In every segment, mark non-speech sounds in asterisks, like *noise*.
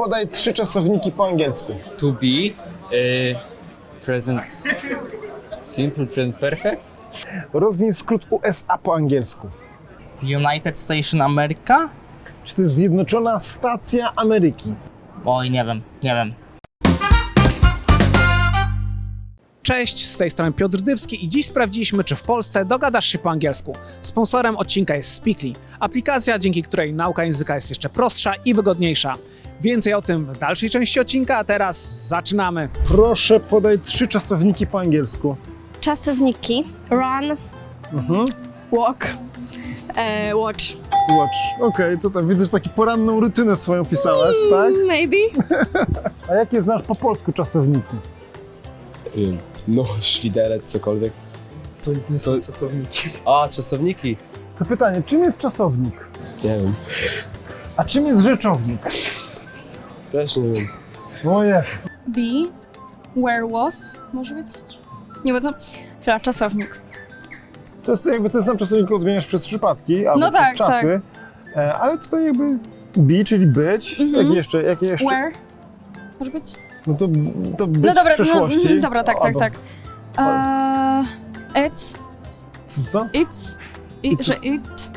podaj trzy czasowniki po angielsku. to be, uh, present s- simple, present perfect. Rozwiń skrót USA po angielsku. United Station America? Czy to jest Zjednoczona Stacja Ameryki? Oj, nie wiem, nie wiem. Cześć, z tej strony Piotr Dybski i dziś sprawdziliśmy, czy w Polsce dogadasz się po angielsku. Sponsorem odcinka jest Speakly, aplikacja, dzięki której nauka języka jest jeszcze prostsza i wygodniejsza. Więcej o tym w dalszej części odcinka, a teraz zaczynamy. Proszę podaj trzy czasowniki po angielsku. czasowniki run, Mhm. walk, e, watch. Watch. Okej, to tam widzę, że taki poranną rutynę swoją pisałaś, tak? Maybe. *laughs* A jakie znasz po polsku czasowniki? No, świderec, cokolwiek. To nie są czasowniki. A, czasowniki? To pytanie, czym jest czasownik? Nie wiem. A czym jest rzeczownik? Też nie wiem. O jest. Be, where was, może być? Nie, bo to, przepraszam, czasownik. To jest jakby ten sam czasownik odmieniasz przez przypadki albo No przez tak, czasy. E, ale tutaj jakby be, czyli być. Mhm. Jak jeszcze? Jakie jeszcze? Where, może być? No to, to być No dobra, w przeszłości. no, dobra, tak, tak, Albo- tak. Uh, it's, Co, co? it's, i, że it,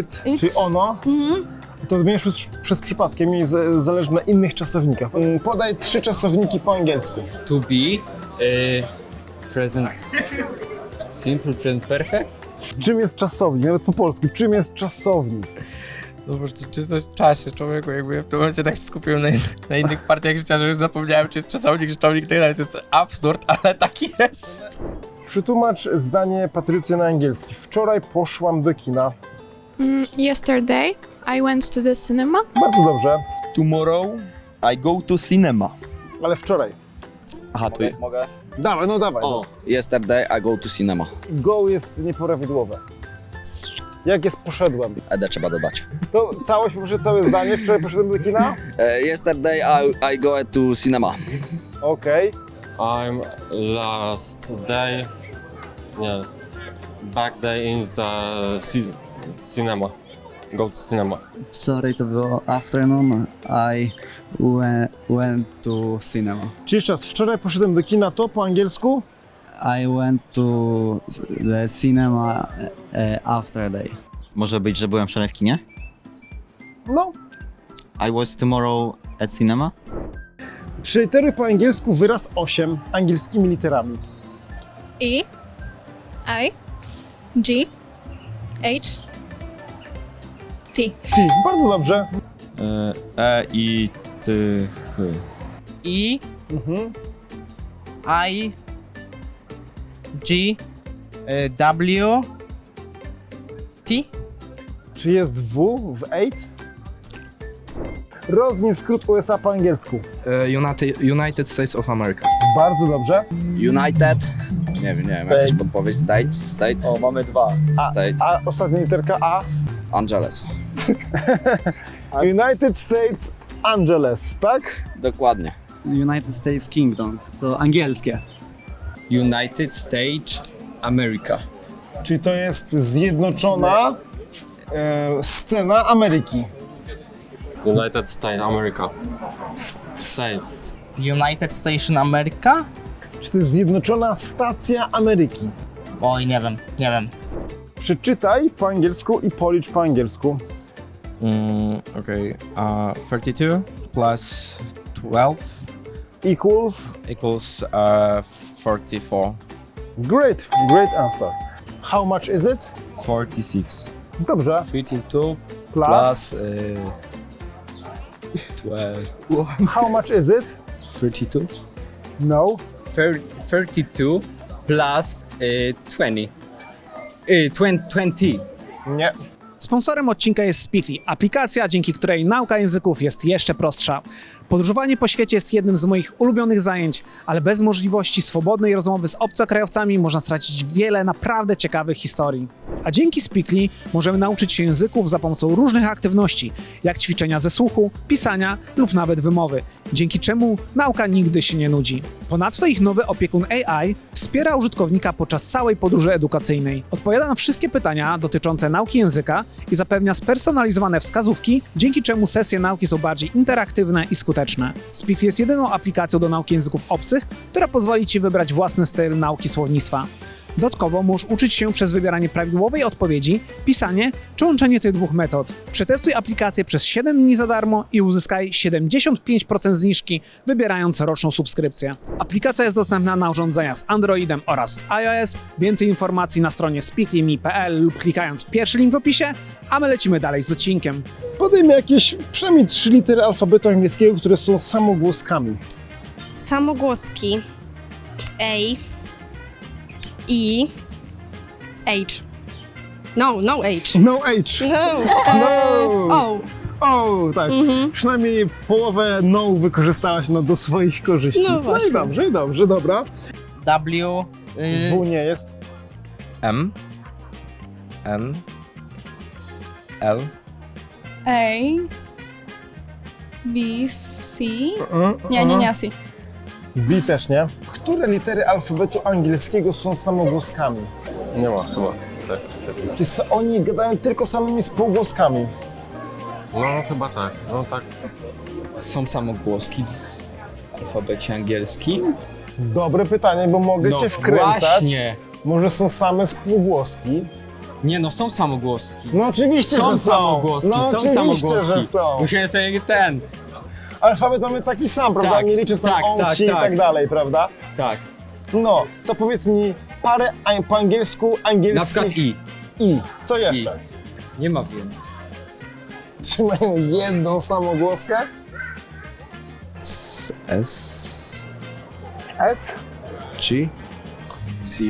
It, It's. czyli ono. mhm. To odmieniasz przez, przez przypadkiem i z- zależy na innych czasownikach. Mm, Podaj trzy czasowniki po angielsku. To be, uh, present s- simple, present perfect. Czym jest czasownik? Nawet po polsku. Czym jest czasownik? No bo czy, czy coś w czasie, człowieku, jakby ja w tym momencie tak się skupiłem na, na innych partiach życia, że już zapomniałem, czy jest czasownik, rzeczownik tak dalej. To jest absurd, ale tak jest. Przytłumacz zdanie Patrycja na angielski. Wczoraj poszłam do kina. Mm, yesterday, I went to the cinema. Bardzo dobrze, Tomorrow I go to cinema. ale wczoraj. Aha, to jest. Mogę? Dawaj, no dawaj. O, Yesterday I go to cinema. Go jest nieprawidłowe. Jak jest poszedłem? Ede trzeba dodać. To całość, proszę całe zdanie. Wczoraj poszedłem do kina? Uh, *laughs* yesterday I, I go to cinema. Okej. I'm last day, yeah, back day in the ci- cinema. Go to cinema. Wczoraj to było afternoon. I went, went to cinema. Czy jeszcze raz, wczoraj poszedłem do kina, to po angielsku? I went to the cinema e, after day. Może być, że byłem wczoraj w kinie? No. I was tomorrow at cinema. Przeliteruj po angielsku wyraz 8 angielskimi literami. E, I, G, H, T. T. Bardzo dobrze. E i ty. I, Mhm. I, G, y, W, T. Czy jest W w 8? Rozwiń skrót USA po angielsku. United, United States of America. Bardzo dobrze. United. Nie wiem, nie wiem, jakaś podpowiedź. State, state, O, mamy dwa. state, A ostatnia literka A. Angeles. *laughs* United States Angeles, tak? Dokładnie. United States Kingdom. To angielskie. United States, America. Czyli to jest zjednoczona e, scena Ameryki. United States, America. States. United Station America? Czy to jest zjednoczona stacja Ameryki? Oj, nie wiem, nie wiem. Przeczytaj po angielsku i policz po angielsku. Mm, okay. Uh, 32 plus 12 Equals. equals uh, 44. Great, great answer. How much is it? 46. Dobrze. 32 Plus. plus uh, 12. How much is it? 32? No. Thir- 32 plus uh, 20. Uh, 20, 20. Nie. Sponsorem odcinka jest Speakly, aplikacja, dzięki której nauka języków jest jeszcze prostsza. Podróżowanie po świecie jest jednym z moich ulubionych zajęć, ale bez możliwości swobodnej rozmowy z obcokrajowcami można stracić wiele naprawdę ciekawych historii. A dzięki Speakly możemy nauczyć się języków za pomocą różnych aktywności, jak ćwiczenia ze słuchu, pisania lub nawet wymowy, dzięki czemu nauka nigdy się nie nudzi. Ponadto ich nowy opiekun AI wspiera użytkownika podczas całej podróży edukacyjnej. Odpowiada na wszystkie pytania dotyczące nauki języka i zapewnia spersonalizowane wskazówki, dzięki czemu sesje nauki są bardziej interaktywne i skuteczne. Speak jest jedyną aplikacją do nauki języków obcych, która pozwoli Ci wybrać własny styl nauki słownictwa. Dodatkowo możesz uczyć się przez wybieranie prawidłowej odpowiedzi, pisanie czy łączenie tych dwóch metod. Przetestuj aplikację przez 7 dni za darmo i uzyskaj 75% zniżki, wybierając roczną subskrypcję. Aplikacja jest dostępna na urządzenia z Androidem oraz iOS. Więcej informacji na stronie speakly.me.pl lub klikając pierwszy link w opisie, a my lecimy dalej z odcinkiem. Podejmę jakieś przynajmniej trzy litery alfabetu angielskiego, które są samogłoskami. Samogłoski. A. E. H. No, no H. No H. No. No. *laughs* O. O, tak. Mhm. Przynajmniej połowę no wykorzystałaś no, do swoich korzyści. No i właśnie. dobrze, i dobrze, dobra. W, y, W nie jest. M. N. L. A. B. C. Nie, nie, nie, C. B też nie. Które litery alfabetu angielskiego są samogłoskami? Nie ma chyba. Tak. Czy s- oni gadają tylko samymi spółgłoskami? No chyba tak. No tak. Są samogłoski w alfabecie angielskim? Dobre pytanie, bo mogę no cię wkręcać. właśnie. Może są same spółgłoski? Nie no, są samogłoski. No oczywiście, Są że są. samogłoski, no są oczywiście, samogłoski. że są. Musiałem sobie ten. Alfabet mamy taki sam, prawda? Tak, nie liczy tam tak, o, tak, ci i tak. tak dalej, prawda? Tak. No, to powiedz mi parę a- po angielsku Na angielskich przykład i. i. Co jeszcze? Nie ma więcej. Trzymają jedną samogłoskę? S. S. S? G. C.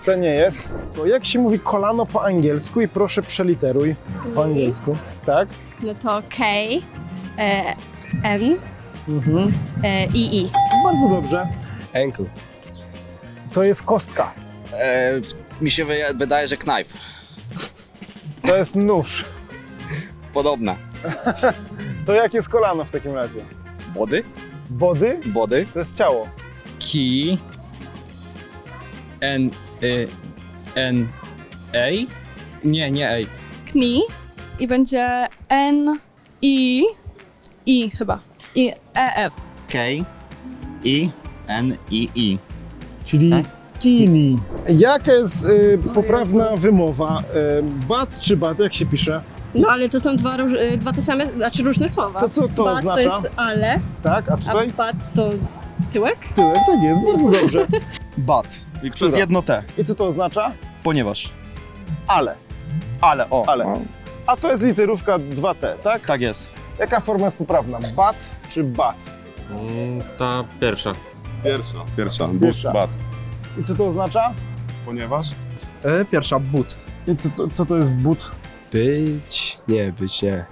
C nie jest. To jak się mówi kolano po angielsku i proszę przeliteruj po angielsku. Tak? No to K. E, N. Mhm. E, I. I. Bardzo dobrze. Ankle. To jest kostka. E, mi się wydaje, że knife. To jest nóż. Podobna. To jak jest kolano w takim razie? Body? Body? Body? To jest ciało. Key. N. Y, N. A? Nie, nie A. Kni. I będzie N. I. I chyba. I. E. F. K, I, N, I, I. Czyli Tak? kini. Jaka jest y, poprawna wymowa? Y, bat czy bat? Jak się pisze? No ale to są dwa, róż- y, dwa te same, znaczy różne słowa. To co to Bat oznacza? to jest ale, Tak, a a tutaj? bat to tyłek? Tyłek, tak jest, bardzo dobrze. *laughs* Bat. Która? Przez jedno T. I co to oznacza? Ponieważ. Ale. Ale, o. Ale. A to jest literówka 2T, tak? tak jest. Jaka forma jest poprawna? Bat czy bat? Mm, ta pierwsza. Pierwsza. Pierwsza. Pierwsza. But. I co to oznacza? Ponieważ? E, pierwsza, but. I co to, co to jest but? Być. Nie, być nie.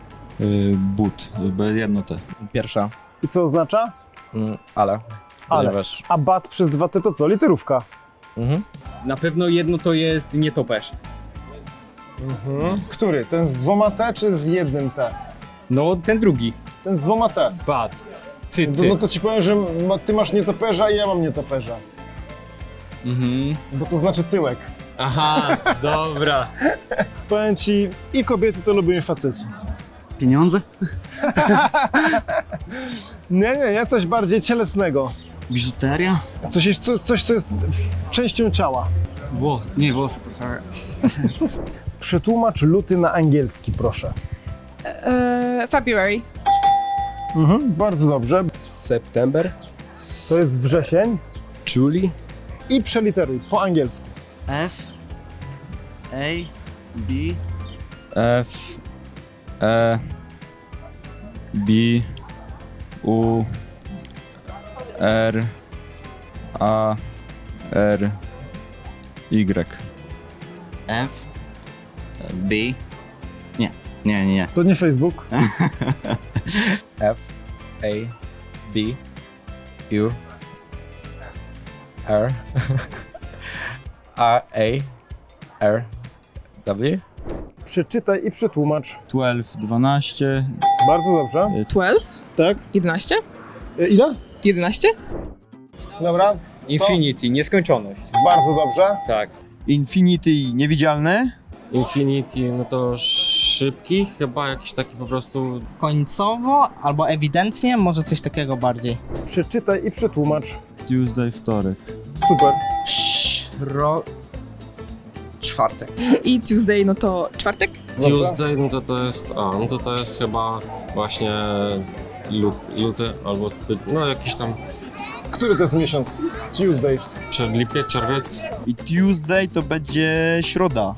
but. Bez jedno T. Pierwsza. I co oznacza? Mm, ale. Ale. Ponieważ. A bat przez 2T to co? Literówka. Mhm. Na pewno jedno to jest nietoperz. Mhm. Który? Ten z dwoma T czy z jednym T? No, ten drugi. Ten z dwoma T. Bat. Ty, No, ty. no to ci powiem, że ma, ty masz nietoperza i ja mam nietoperza. Mhm. Bo to znaczy tyłek. Aha, dobra. *laughs* Powiem ci, i kobiety to lubią i faceci. Pieniądze? *laughs* Nie, nie, nie, coś bardziej cielesnego. Biżuteria? Coś, jest- co, coś co jest w- częścią ciała. Włos. Nie, włosy to hair. *laughs* Przetłumacz luty na angielski, proszę. E, February. Mhm, bardzo dobrze. September. To jest wrzesień. Julie. I przeliteruj po angielsku. F, A, B, F. E. B. U. R. A. R. Y. F, B. Nie, nie, nie, nie. To nie Facebook. *laughs* F. A. B. U. R. *laughs* R. A. R. W. Przeczytaj i przetłumacz. 12, 12. Bardzo dobrze. 12? Tak. 11? E, Ile? 11? Dobra, Infinity, nieskończoność. bardzo dobrze. Tak. Infinity niewidzialny. Infinity, no to szybki, chyba jakiś taki po prostu Końcowo albo ewidentnie, może coś takiego bardziej. Przeczytaj i przetłumacz. Tuesday, wtorek. Super. Śro... Czwartek. I Tuesday, no to czwartek? Dobrze. Tuesday, no to to jest, a, no to to jest chyba właśnie lut, luty albo styczeń, no jakiś tam Który to jest miesiąc? Tuesday. Czer- lipiec, czerwiec. I Tuesday to będzie środa.